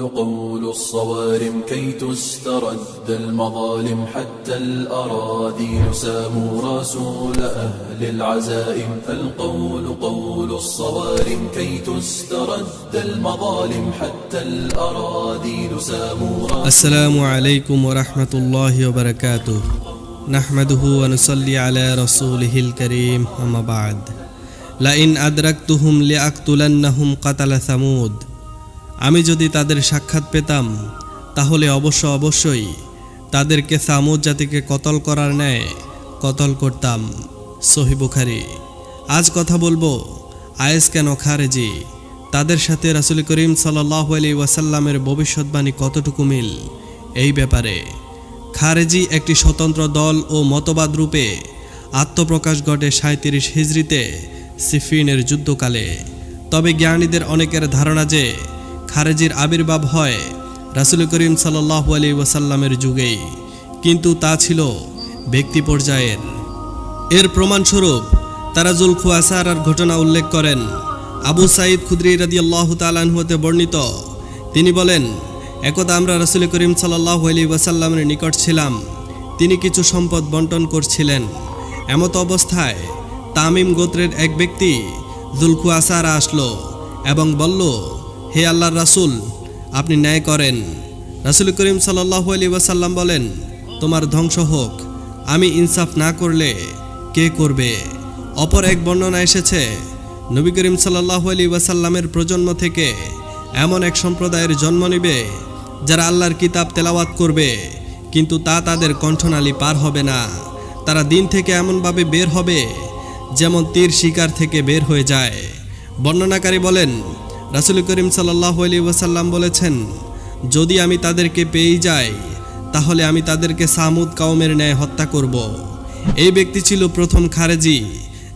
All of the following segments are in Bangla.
قول الصوارم كي تسترد المظالم حتى الأراضي نساموا رسول أهل العزائم. فالقول قول الصوارم كي تسترد المظالم حتى الأراضي نسام السلام عليكم ورحمة الله وبركاته. نحمده ونصلي على رسوله الكريم أما بعد. لئن أدركتهم لأقتلنهم قتل ثمود. আমি যদি তাদের সাক্ষাৎ পেতাম, তাহলে অবশ্য অবশ্যই তাদেরকে সামুদ জাতিকে কতল করার ন্যায় কতল করতাম। সহি বুখারি। আজ কথা বলব, আয়েস কেন খারেজি? তাদের সাথে রাসুল করিম সাল্লাহ আলী ওয়াসাল্লামের ভবিষ্যৎবাণী কতটুকু মিল? এই ব্যাপারে। খারেজি একটি স্বতন্ত্র দল ও মতবাদ রূপে আত্মপ্রকাশ ঘটে সাঁত্রিশ হিজড়িতে সিফিনের যুদ্ধকালে। তবে জ্ঞানীদের অনেকের ধারণা যে খারেজির আবির্ভাব হয় রাসুল করিম সাল্লাহ আলী ওয়াসাল্লামের যুগেই। কিন্তু তা ছিল ব্যক্তি পর্যায়ের। এর প্রমাণস্বরূপ তারা জুলখুয়াসার ঘটনা উল্লেখ করেন। আবু সাইদ খুদ্রি রাদি আল্লাহ হতে বর্ণিত। তিনি বলেন, একদা আমরা রাসুল করিম সাল্লাহ আলী ওয়াসাল্লামের নিকট ছিলাম। তিনি কিছু সম্পদ বন্টন করছিলেন। এমত অবস্থায় তামিম গোত্রের এক ব্যক্তি জুলখুয়াসারা আসলো এবং বলল হে আল্লাহর রাসূল, আপনি ন্যায় করেন। রাসুল করিম সাল্লাহ আলী ওয়াসাল্লাম বলেন, তোমার ধ্বংস হোক, আমি ইনসাফ না করলে কে করবে? অপর এক বর্ণনা এসেছে, নবী করিম সাল্লাহ আলী ওয়াসাল্লামের প্রজন্ম থেকে এমন এক সম্প্রদায়ের জন্ম নিবে, যারা আল্লাহর কিতাব তেলাওয়াত করবে, কিন্তু তা তাদের কণ্ঠনালী পার হবে না। তারা দিন থেকে এমনভাবে বের হবে, যেমন তীর শিকার থেকে বের হয়ে যায়। বর্ণনাকারী বলেন রাসুল করিম সাল্লাহ আলী বলেছেন, যদি আমি তাদেরকে পেয়েই যাই, তাহলে আমি তাদেরকে সামুদ কাউমের ন্যায় হত্যা করব। এই ব্যক্তি ছিল প্রথম খারেজি,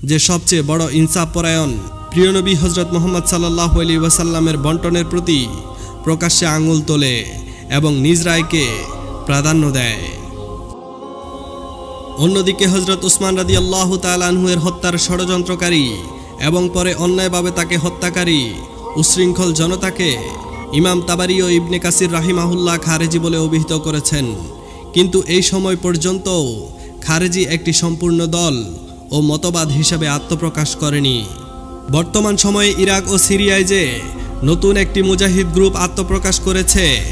যে সবচেয়ে বড় ইনসাফ পরায়ণ প্রিয় নবী হজরত মোহাম্মদ সাল্লাহ আলী ওয়াসাল্লামের বন্টনের প্রতি প্রকাশ্যে আঙুল তোলে এবং নিজ রায়কে প্রাধান্য দেয়। অন্যদিকে হজরত উসমান রাদি আল্লাহ তালানহুয়ের হত্যার ষড়যন্ত্রকারী এবং পরে অন্যায়ভাবে তাকে হত্যাকারী উশৃঙ্খল জনতাকে ইমাম তাবারি ও ইবনে কাসির রাহিমাহুল্লাহ খারেজি বলে অভিহিত করেছেন। কিন্তু এই সময় পর্যন্ত খারেজি একটি সম্পূর্ণ দল ও মতবাদ হিসাবে আত্মপ্রকাশ করেনি। বর্তমান সময়ে ইরাক ও সিরিয়ায় যে নতুন একটি মুজাহিদ গ্রুপ আত্মপ্রকাশ করেছে,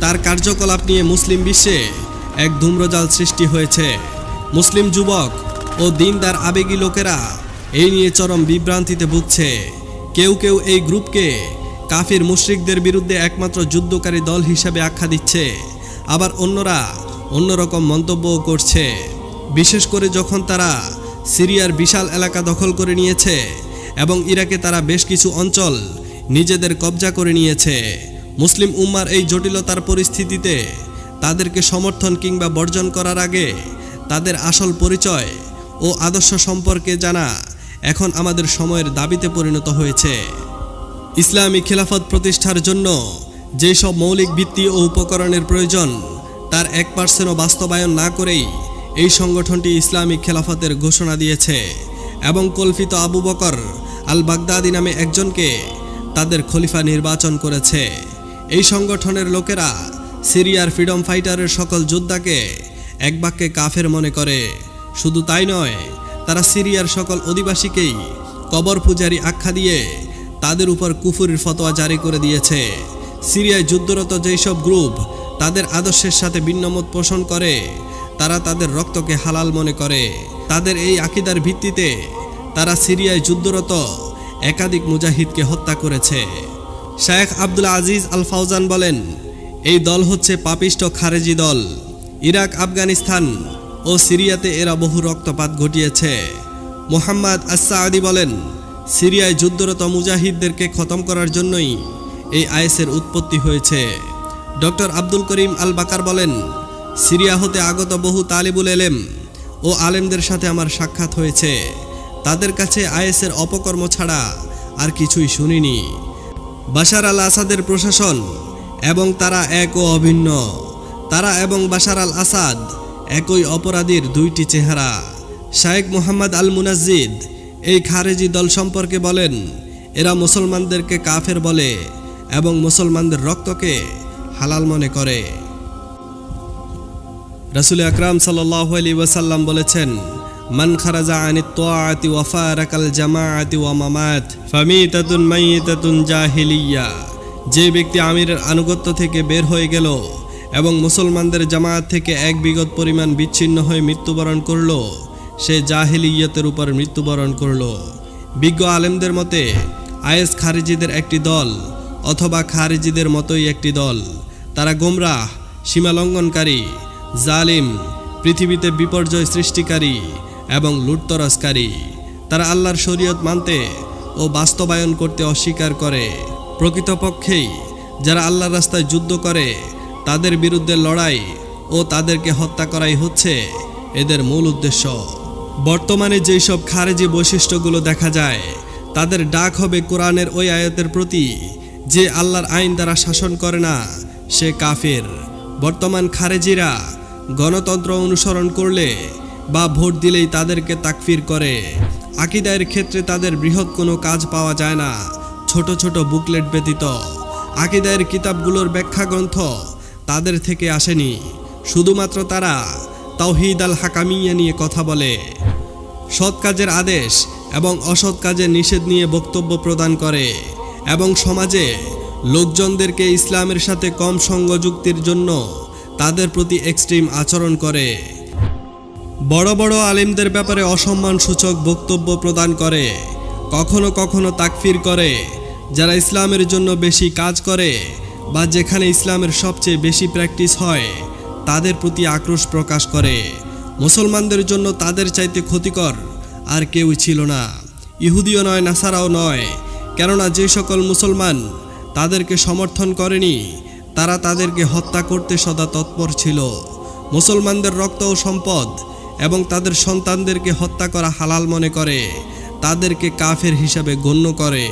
তার কার্যকলাপ নিয়ে মুসলিম বিশ্বে এক ধূম্রজাল সৃষ্টি হয়েছে। মুসলিম যুবক ও দিনদার আবেগী লোকেরা এই নিয়ে চরম বিভ্রান্তিতে ভুগছে। কেউ কেউ এই গ্রুপকে কাফির মুশরিকদের বিরুদ্ধে একমাত্র যুদ্ধকারী দল হিসাবে আখ্যা দিচ্ছে। আবার অন্যরা অন্যরকম মন্তব্যও করছে। বিশেষ করে যখন তারা সিরিয়ার বিশাল এলাকা দখল করে নিয়েছে এবং ইরাকে তারা বেশ কিছু অঞ্চল নিজেদের কবজা করে নিয়েছে। মুসলিম উম্মার এই জটিলতার পরিস্থিতিতে তাদেরকে সমর্থন কিংবা বর্জন করার আগে তাদের আসল পরিচয় ও আদর্শ সম্পর্কে জানা এখন আমাদের সময়ের দাবিতে পরিণত হয়েছে। ইসলামী খেলাফত প্রতিষ্ঠার জন্য যেসব মৌলিক ভিত্তি ও উপকরণের প্রয়োজন, তার এক পার্সেন্টও বাস্তবায়ন না করেই এই সংগঠনটি ইসলামী খেলাফতের ঘোষণা দিয়েছে এবং কল্পিত আবু বকর আল বাগদাদি নামে একজনকে তাদের খলিফা নির্বাচন করেছে। এই সংগঠনের লোকেরা সিরিয়ার ফ্রিডম ফাইটারের সকল যোদ্ধাকে এক বাক্যে কাফের মনে করে। শুধু তাই নয় তারা সিরিয়ার সকল অধিবাসীকেই কবর পূজারি আখ্যা দিয়ে তাদের উপর কুফুরির ফতোয়া জারি করে দিয়েছে। সিরিয়ায় যুদ্ধরত যেসব গ্রুপ তাদের আদর্শের সাথে ভিন্নমত পোষণ করে, তারা তাদের রক্তকে হালাল মনে করে। তাদের এই আকিদার ভিত্তিতে তারা সিরিয়ায় যুদ্ধরত একাধিক মুজাহিদকে হত্যা করেছে। শায়েখ আব্দুল আজিজ আল ফাউজান বলেন, এই দল হচ্ছে পাপিষ্ট খারেজি দল। ইরাক, আফগানিস্তান ও সিরিয়াতে এরা বহু রক্তপাত ঘটিয়েছে। মোহাম্মদ আসাদি বলেন, সিরিয়ায় যুদ্ধরত মুজাহিদদেরকে খতম করার জন্যই এই আইএসের উৎপত্তি হয়েছে। ডক্টর আব্দুল করিম আল বাকার বলেন, সিরিয়া হতে আগত বহু তালিবুল এলেম ও আলেমদের সাথে আমার সাক্ষাৎ হয়েছে। তাদের কাছে আইএসের অপকর্ম ছাড়া আর কিছুই শুনিনি। বাশার আল আসাদের প্রশাসন এবং তারা এক ও অভিন্ন। তারা এবং বাশার আল আসাদ একই অপরাধীর দুইটি চেহারা। শায়েক মোহাম্মদ আল মুনাজিদ এই খারেজি দল সম্পর্কে বলেন, এরা মুসলমানদেরকে কাফের বলে এবং মুসলমানদের রক্তকে হালাল মনে করে। রাসুল আকরাম সাল্লাহ আলী বলেছেন, মান খারাজা ওয়া যে ব্যক্তি আমিরের আনুগত্য থেকে বের হয়ে গেল এবং মুসলমানদের জামায়াত থেকে এক বিগত পরিমাণ বিচ্ছিন্ন হয়ে মৃত্যুবরণ করল। সে জাহিলিয়তের উপর মৃত্যুবরণ করল। বিজ্ঞ আলেমদের মতে আয়েস খারিজিদের একটি দল অথবা খারিজিদের মতোই একটি দল। তারা গোমরাহ, সীমালঙ্ঘনকারী, জালিম, পৃথিবীতে বিপর্যয় সৃষ্টিকারী এবং লুটতরসকারী তারা আল্লাহর শরীয়ত মানতে ও বাস্তবায়ন করতে অস্বীকার করে। প্রকৃতপক্ষেই, যারা আল্লাহর রাস্তায় যুদ্ধ করে তাদের বিরুদ্ধে লড়াই ও তাদেরকে হত্যা করাই হচ্ছে এদের মূল উদ্দেশ্য। বর্তমানে যেই সব খারেজি বৈশিষ্ট্যগুলো দেখা যায়, তাদের ডাক হবে কোরআনের ওই আয়াতের প্রতি, যে আল্লাহর আইন দ্বারা শাসন করে না, সে কাফের। বর্তমান খারেজিরা গণতন্ত্র অনুসরণ করলে বা ভোট দিলেই তাদেরকে তাকফির করে। আকিদায়ের ক্ষেত্রে তাদের বৃহৎ কোনো কাজ পাওয়া যায় না, ছোট ছোট বুকলেট ব্যতীত। আকিদায়ের কিতাবগুলোর ব্যাখ্যা গ্রন্থ তাদের থেকে আসেনি। শুধুমাত্র তারা তাওহিদ আল হাকামিয়া নিয়ে কথা বলে। সৎ কাজের আদেশ এবং অসৎ কাজের নিষেধ নিয়ে বক্তব্য প্রদান করে এবং সমাজে লোকজনদেরকে ইসলামের সাথে কম সঙ্গযুক্তির জন্য তাদের প্রতি এক্সট্রিম আচরণ করে। বড় বড় আলিমদের ব্যাপারে অসম্মান সূচক বক্তব্য প্রদান করে। কখনো কখনো তাকফির করে, যারা ইসলামের জন্য বেশি কাজ করে বা যেখানে ইসলামের সবচেয়ে বেশি প্র্যাকটিস হয়, তাদের প্রতি আক্রোশ প্রকাশ করে। মুসলমানদের জন্য তাদের চাইতে ক্ষতিকর আর কেউ ছিল না। ইহুদিও নয়, নাসারাও নয়। কেননা যে সকল মুসলমান তাদেরকে সমর্থন করেনি, তারা তাদেরকে হত্যা করতে সদা তৎপর ছিল। মুসলমানদের রক্ত ও সম্পদ এবং তাদের সন্তানদেরকে হত্যা করা হালাল মনে করে, তাদেরকে কাফের হিসাবে গণ্য করে।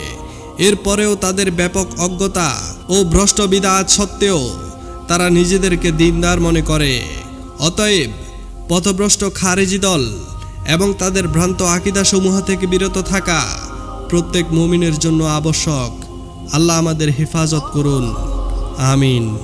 এরপরেও তাদের ব্যাপক অজ্ঞতা ও ভ্রষ্ট বিদাত সত্ত্বেও তারা নিজেদেরকে দিনদার মনে করে। অতএব পথভ্রষ্ট খারেজি দল এবং তাদের ভ্রান্ত আকিদাসমূহ থেকে বিরত থাকা প্রত্যেক মুমিনের জন্য আবশ্যক। আল্লাহ আমাদের হেফাজত করুন। আমিন।